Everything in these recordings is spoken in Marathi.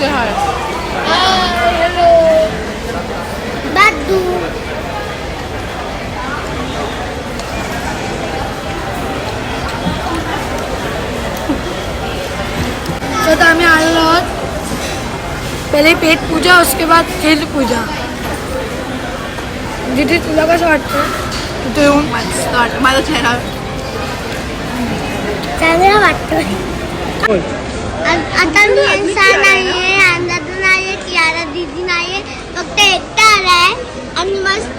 से हाय. हॅलो दादू तो आता आम्ही आलेलो आहोत. पहिले पेट पूजा उसके बाद खेल पूजा. जिथे तुला कसं वाटतं? तिथे येऊन माझा चेहरा. चांगला वाटतोय आ- आता मी यांचा नाहीये अंदाज नाहीये कियारा दीदी नाहीये फक्त एकटा आलाय आणि मस्त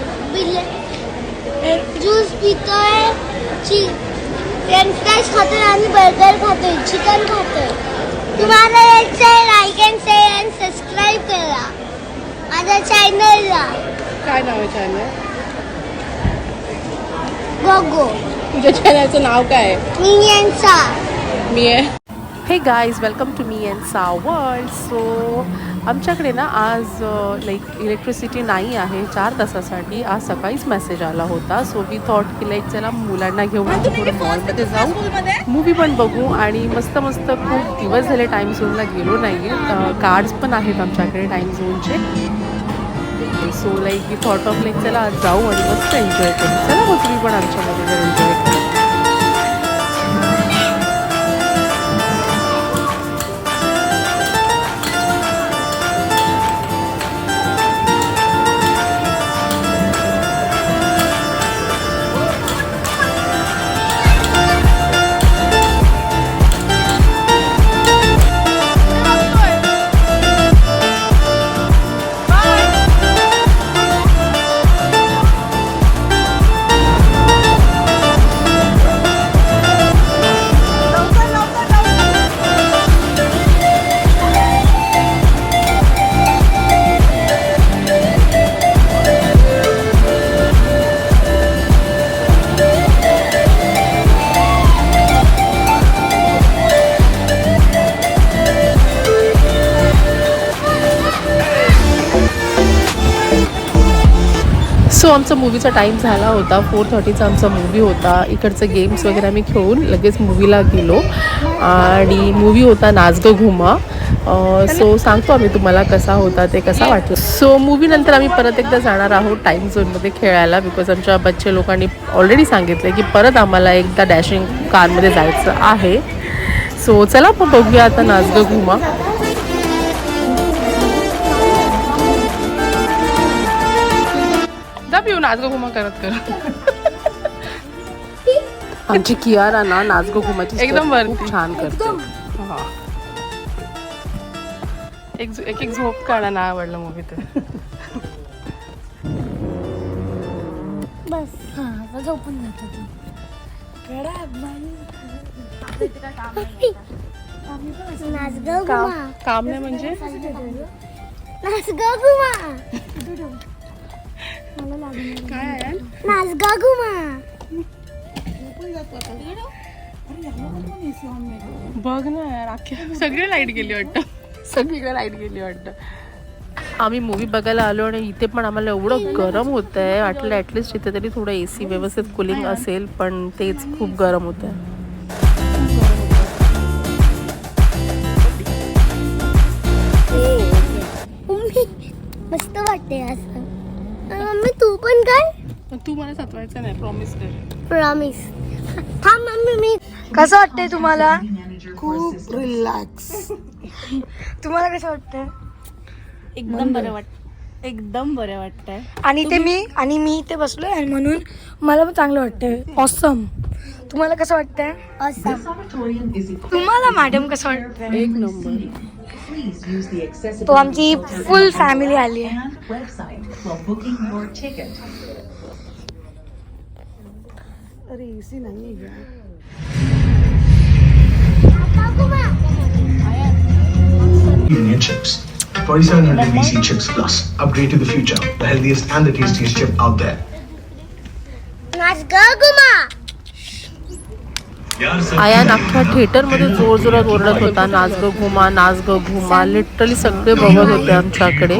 ज्यूस पितोय ची फ्रेंच फ्राईज खातोय आणि बर्गर खातोय चिकन खातोय. तुम्हाला यायचंय like and share and subscribe करा. माझ्या चॅनलला काय नाव आहे चॅनल गोगो. तुझ्या चॅनलचं नाव काय आहे? मी यांचा. मी आहे. Hey guys welcome to me and सा वर्ल्ड सो आमच्याकडे ना आज लाईक इलेक्ट्रिसिटी नाही आहे चार तासासाठी. आज सकाळीच मेसेज आला होता. सो वी थॉट की लाईक चला मुलांना घेऊन थोडं मॉलमध्ये जाऊ. मूवी पण बघू आणि मस्त मस्त खूप दिवस झाले टाईम झोनला गेलो नाही आहे कार्ड्स पण आहेत आमच्याकडे टाईम झोनचे so like we thought of like चला आज जाऊ आणि मस्त एन्जॉय करू. चला मग तुम्ही पण आमच्यामध्ये जर एन्जॉय करा. सो आमचा मूवीचा टाईम झाला होता. फोर थर्टीचा आमचा मूवी होता. इकडचं गेम्स वगैरे आम्ही खेळून लगेच मूवीला गेलो. आणि मूवी होता नाच घुमा. सो सांगतो आम्ही तुम्हाला कसा होता ते कसा वाटलं. सो मूवीनंतर आम्ही परत एकदा जाणार आहोत टाईम झोनमध्ये खेळायला बिकॉज आमच्या बच्चे लोकांनी ऑलरेडी सांगितलं की परत आम्हाला एकदा डॅशिंग कारमध्ये जायचं आहे. सो चला मग बघूया आता नाच घुमा. जा पिऊ नाच गो घुमा करत करत आमची कियारा ना नाच गो घुमाची एकदम. खूप छान करते. हा. एक झो- एक एक झोप काढा नाही आवडलं मूवी तर बस. हा झोपून जातो तू. काम घुमा. काम नाही म्हणजे? नाच ग घुमा. काय आहे घुमा बघ ना यार अख्ख्या सगळी लाइट गेली वाटतं. सगळीकडे लाइट गेली वाटतं. आम्ही मूवी बघायला आलो आणि इथे पण आम्हाला एवढं गरम होत आहे वाटलं ॲटलिस्ट इथे तरी थोडं ए सी व्यवस्थित कुलिंग असेल पण तेच खूप गरम होत आहे मस्त वाटते असं पण काय? तू मला सतवायचं नाही प्रॉमिस कर. प्रॉमिस थांब मम्मी मी कसं वाटतंय तुम्हाला? खूप रिलॅक्स तुम्हाला कसं वाटतंय? एकदम बरं वाट एकदम बरं वाटतंय. आणि ते मी आणि मी इथे बसलोय आणि म्हणून मला पण चांगलं वाटतंय. ऑसम तुम्हाला कसं वाटतंय? असं तुम्हाला मॅडम कसं वाटतंय? एक नंबर तो आमची फुल फॅमिली आली आहे. For booking your ticket. अरे एसी नाही Union chips. 4700 VC chips plus. Upgrade to the future. The healthiest and the tastiest chip out there. नाच ग घुमा आयान अख्ख्या थिएटरमध्ये जोर जोरात ओरडत होता नाच ग घुमा नाच ग घुमा लिटरली सगळे बघत होते आमच्याकडे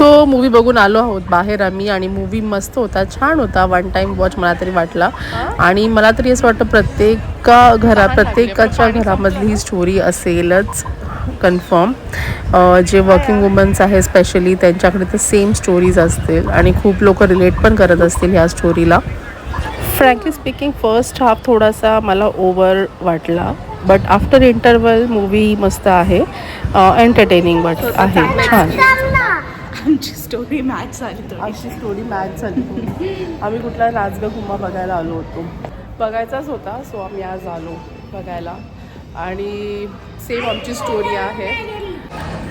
सो मूवी बघून आलो आहोत बाहेर आम्ही आणि मूवी मस्त होता छान होता. वन टाइम वॉच मला तरी वाटला. आणि मला तरी असं वाटतं प्रत्येका घरा प्रत्येकाच्या घरामधली ही स्टोरी असेलच. कन्फर्म जे वर्किंग वुमन्स आहे स्पेशली त्यांच्याकडे तर सेम स्टोरीज असतील आणि खूप लोक रिलेट पण करत असतील ह्या स्टोरीला फ्रँकली स्पीकिंग फर्स्ट हाफ थोडासा मला ओव्हर वाटला. बट आफ्टर इंटरवल मूवी मस्त आहे. एंटरटेनिंग बट आहे. छान. आमची स्टोरी मॅच झाली अशी स्टोरी मॅच झाली. आम्ही कुठला राजगा घुमा बघायला आलो होतो. बघायचाच होता सो आम्ही आज आलो बघायला. आणि सेम आमची स्टोरी आहे.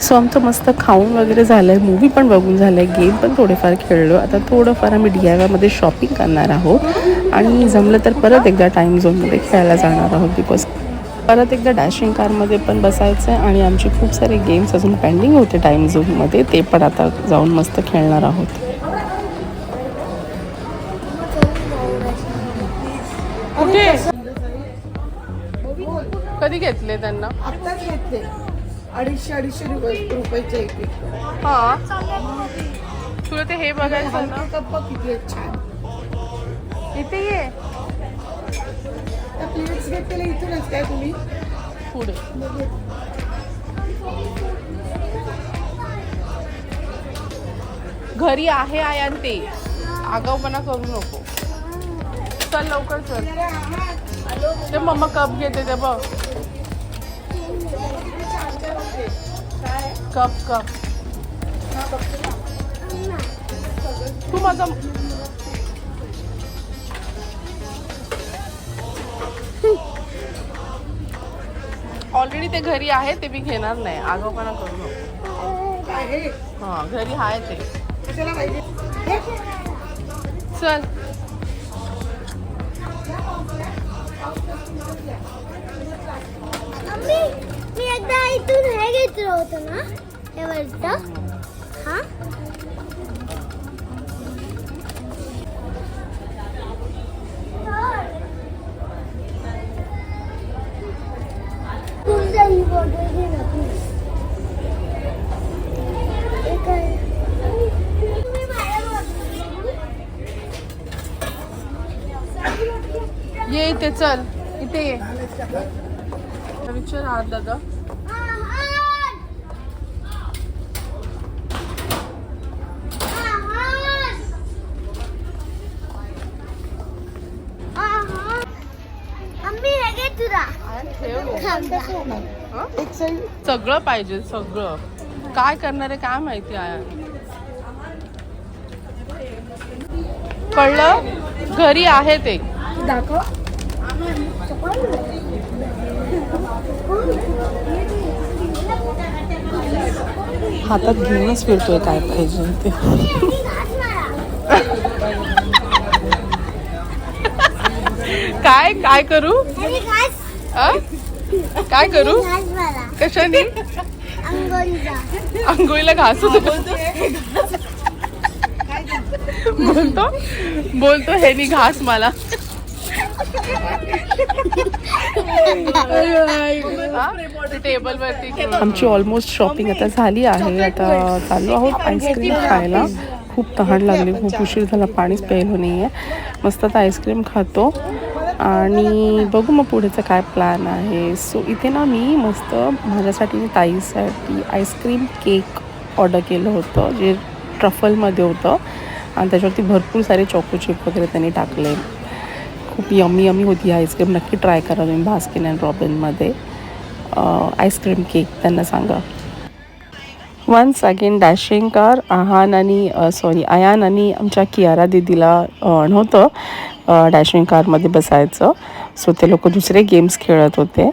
सो आमचं मस्त खाऊन वगैरे झालं आहे मूवी पण बघून झालं आहे गेम पण थोडेफार खेळलो. आता थोडंफार आम्ही डी आय वायमध्ये शॉपिंग करणार आहोत. आणि जमलं तर परत एकदा टाईम झोनमध्ये खेळायला जाणार आहोत बिकॉज परत एकदा डॅशिंग कारमध्ये पण बसायचं आहे आणि आमचे खूप सारे गेम्स अजून पेंडिंग होते टाईम झोनमध्ये ते पण आता जाऊन मस्त खेळणार आहोत. कुठे? कधी घेतले त्यांना? आत्ताच घेतले. अडीचशे अडीचशे रुपये रुपयाचे एक एक. हा. तुला ते हे बघायचं ना. कप किती छान. इथे ये. त्या प्लेट्स घेतलेले इथूनच काय तुम्ही? पुढे. घरी आहे आयान ते. आगाऊपणा करू नको. चल लवकर चल. ते मम्मा कप घेते ते बघ. कप कप तू माझा ऑलरेडी ते घरी आहे ते मी घेणार नाही. आगाऊपणा करू नको. काय हा घरी आहे ते. चल. मी एकदा इथून हे घेतलं होतं ना हे वरचं. हा? इथे चल इथे ये. विचार आहात दादा. सगळं पाहिजे सगळं. काय करणार आहे काय माहिती आहे? कळलं? घरी आहे ते. दाखव. हातात घेऊनच फिरतोय काय पाहिजे ते. काय काय करू? काय करू? कशाने? अंघोळीला घास बोलतो? बोलतो हे नी घास मला. टेबल वरती आमची ऑलमोस्ट शॉपिंग आता झाली आहे. आता चालू आहोत आईस्क्रीम खायला. खूप तहान लागली. खूप उशीर झाला. पाणीच प्यायलो नाही आहे मस्त आता आईस्क्रीम खातो. आणि बघू मग पुढेचा काय प्लॅन आहे. सो इथे ना मी मस्त माझ्यासाठी ताईसाठी आईस्क्रीम केक ऑर्डर केलं होतं जे ट्रफलमध्ये होतं. आणि त्याच्यावरती भरपूर सारे चॉको चिप वगैरे त्यांनी टाकले. खूप यमी यमी होती आईस्क्रीम नक्की ट्राय करा तुम्ही भास्किन अँड रॉबिनमध्ये आईस्क्रीम केक त्यांना सांगा. Once again dashing car Aahan आणि सॉरी आयान आणि आमच्या कियारा दिदीला नव्हतं डॅशिंग कारमध्ये बसायचं. सो ते लोक दुसरे गेम्स खेळत होते.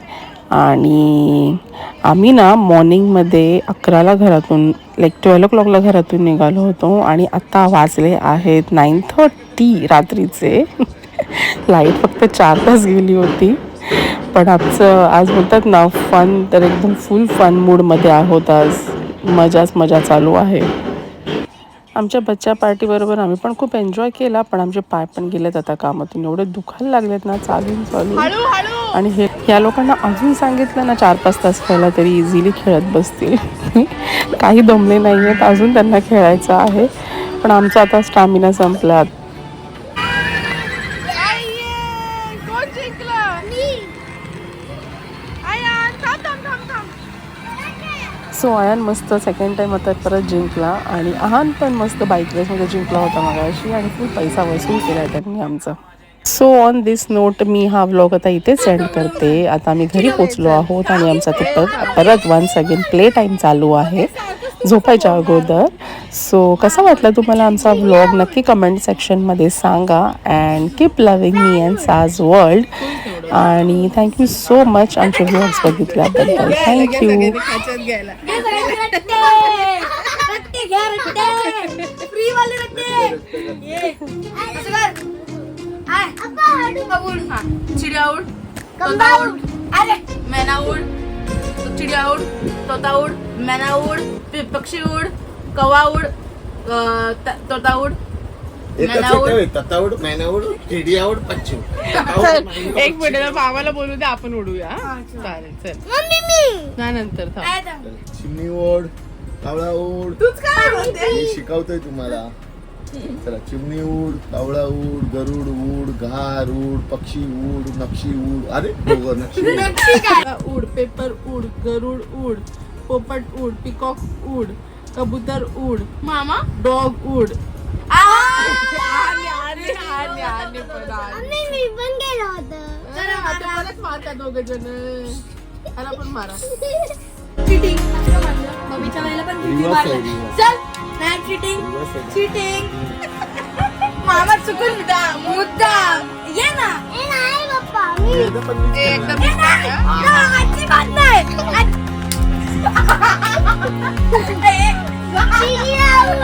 आणि आम्ही ना मॉर्निंगमध्ये अकराला घरातून लाईक ट्वेल्व ओ क्लॉकला घरातून निघालो होतो. आणि आत्ता वाजले आहेत नाईन थर्टी रात्रीचे. लाइट फक्त चार तास गेली होती. पण आमचं आज बोलतात ना फन तर एकदम फुल फन मूडमध्ये आहोत आज. मजाच मजा चालू आहे. आमच्या बच्चा पार्टीबरोबर आम्ही पण खूप एन्जॉय केला पण आमचे पाय पण गेलेत आता कामातून. एवढे दुखायला लागलेत ना चालून हळू आणि हे या लोकांना अजून सांगितलं ना चार पाच तास खेळायला तरी इझिली खेळत बसतील. काही दमले नाही आहेत अजून त्यांना खेळायचं आहे. पण आमचा आता स्टॅमिना संपला. सो आयन मस्त सेकंड टाइम आता परत जिंकला आणि आहान पण मस्त बाईक रेसमध्ये जिंकला होता मगाशी आणि फुल पैसा वसूल केला त्यांनी आमचा. सो ऑन दिस नोट मी हा व्लॉग आता इथे सेंड करते. आता आम्ही घरी पोचलो आहोत आणि आमचा ते परत परत वन्स अगेन प्ले टाईम चालू आहे झोपायच्या अगोदर. सो कसा वाटला तुम्हाला आमचा व्लॉग नक्की कमेंट सेक्शनमध्ये सांगा. And keep loving me and साज world आणि थँक्यू सो मच आमचे व्लॉग्स बघितल्याबद्दल थँक्यू ह्याच्यात घ्यायला रट्टे घ्या रट्टे फ्री वाले रट्टे ये ततावड मैनावड पश्चिम एक मिनिट मामाला बोलू दे आपण उडूया हा? चालेल चल. मम्मी मी. त्यानंतर थांब. चिमणी ओढ कावळा ओढ मी शिकवतोय तुम्हाला. चला चिमणी उड कावळा उड गरुड उड घार उड पक्षी उड नक्षी उड अरे दोघं नक्षी उड. उड पेपर उड गरुड उड पोपट उड पिकॉक उड कबूतर उड मामा डॉग उड मम्मी मी पण गेलो होतं परत मारता दोघ जण ह्याला पण मारा चिटिंग मम्मीच्या वेळेला पण किती Reverse मारलं. आहे, reverse. चल नाही चिटिंग Reverse आहे. चिटिंग मामा चुकून मुद्दा मुद्दा ये ना ए नाही पप्पा मी एकदा पण मीच करणार. ये नाही ना, अजिबात नाही चिडिया उड,